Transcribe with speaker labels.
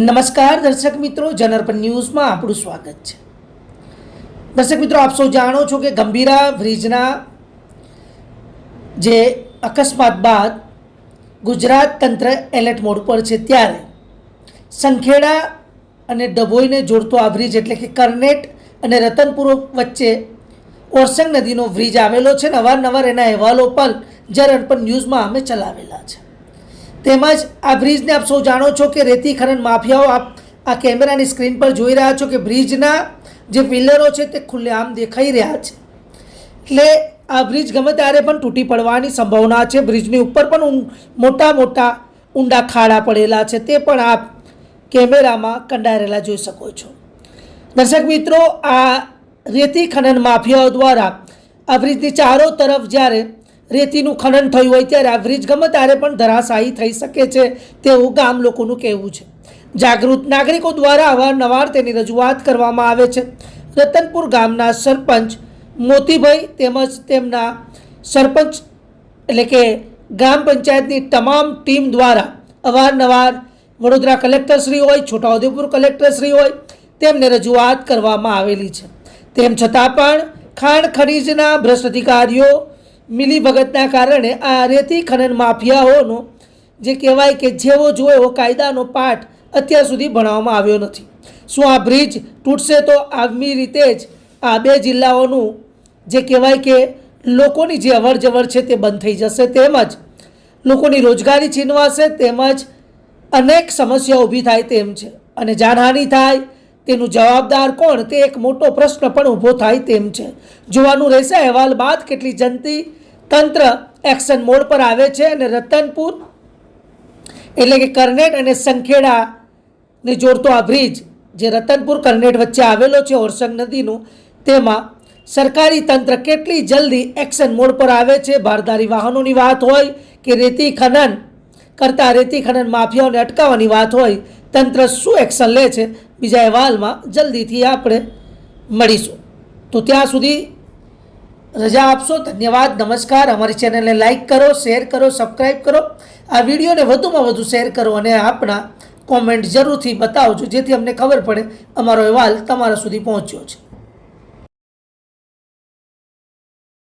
Speaker 1: નમસ્કાર દર્શક મિત્રો જનરપન ન્યૂઝમાં આપણું સ્વાગત છે. દર્શક મિત્રો, આપ સૌ જાણો છો કે ગંભીરા બ્રિજના જે અકસ્માત બાદ ગુજરાત તંત્ર એલર્ટ મોડ પર છે ત્યારે સંખેડા અને ડભોઈને જોડતો આ બ્રિજ એટલે કે કરનેટ અને રતનપુર વચ્ચે ઓરસંગ નદીનો બ્રિજ આવેલો છે. ને અવારનવાર એના અહેવાલો પણ જનરપન ન્યૂઝમાં અમે ચલાવેલા છે. તેમજ આ બ્રિજને આપ સૌ જાણો છો કે રેતી ખનન માફિયાઓ આપ આ કેમેરાની સ્ક્રીન પર જોઈ રહ્યા છો કે બ્રિજના જે પિલરો છે તે ખુલ્લેઆમ દેખાઈ રહ્યા છે. એટલે આ બ્રિજ ગમે ત્યારે પણ તૂટી પડવાની સંભાવના છે. બ્રિજની ઉપર પણ મોટા મોટા ઊંડા ખાડા પડેલા છે. તે પણ આપ કેમેરામાં કંડારેલા જોઈ શકો છો. દર્શક મિત્રો, આ રેતી ખનન માફિયાઓ દ્વારા આ બ્રિજની ચારો તરફ જ્યારે રેતીનું ખનન થયું હોય ત્યારે આ બ્રિજ ગમે ત્યારે પણ ધરાશાયી થઈ શકે છે તેવું ગામ લોકોનું કહેવું છે. જાગૃત નાગરિકો દ્વારા અવારનવાર તેની રજૂઆત કરવામાં આવે છે. રતનપુર ગામના સરપંચ મોતીભાઈ તેમજ તેમના સરપંચ એટલે કે ગ્રામ પંચાયતની તમામ ટીમ દ્વારા અવારનવાર વડોદરા કલેક્ટરશ્રી હોય, છોટાઉદેપુર કલેક્ટરશ્રી હોય, તેમને રજૂઆત કરવામાં આવેલી છે. તેમ છતાં પણ ખાણ ખનીજના ભ્રષ્ટ અધિકારીઓ મિલીભગતના કારણે આ રેતી ખનન માફિયાઓનો જે કહેવાય કે જેવો જોયો કાયદાનો પાઠ અત્યાર સુધી ભણાવવામાં આવ્યો નથી. શું આ બ્રિજ તૂટશે તો આગમી રીતે જ આ બે જિલ્લાઓનું જે કહેવાય કે લોકોની જે અવરજવર છે તે બંધ થઈ જશે તેમજ લોકોની રોજગારી છીનવાશે તેમજ અનેક સમસ્યા ઊભી થાય તેમ છે. અને જાનહાનિ થાય તેનું જવાબદાર કોણ તે એક મોટો પ્રશ્ન પણ ઊભો થાય તેમ છે. જોવાનું રહેશે અહેવાલ બાદ કેટલી જનતી તંત્ર એક્શન મોડ પર આવે છે અને રતનપુર એટલે કે કરનેટ અને સંખેડાને જોડતો આ બ્રિજ જે રતનપુર કરનેટ વચ્ચે આવેલો છે ઓરસંગ નદીનું, તેમાં સરકારી તંત્ર કેટલી જલ્દી એક્શન મોડ પર આવે છે? ભારદારી વાહનોની વાત હોય કે રેતી ખનન કરતા રેતી ખનન માફિયાઓને અટકાવવાની વાત હોય, તંત્ર શું એક્શન લે છે? બીજા અહેવાલમાં જલ્દીથી આપણે મળીશું. તો ત્યાં સુધી રજા આપશો. ધન્યવાદ, નમસ્કાર. અમારી ચેનલને લાઇક કરો, શેર કરો સબસ્ક્રાઈબ કરો. આ વિડીયોને વધુમાં વધુ શેર કરો અને આપણા કોમેન્ટ જરૂરથી બતાવજો, જેથી અમને ખબર પડે અમારો અહેવાલ તમારા સુધી પહોંચ્યો છે.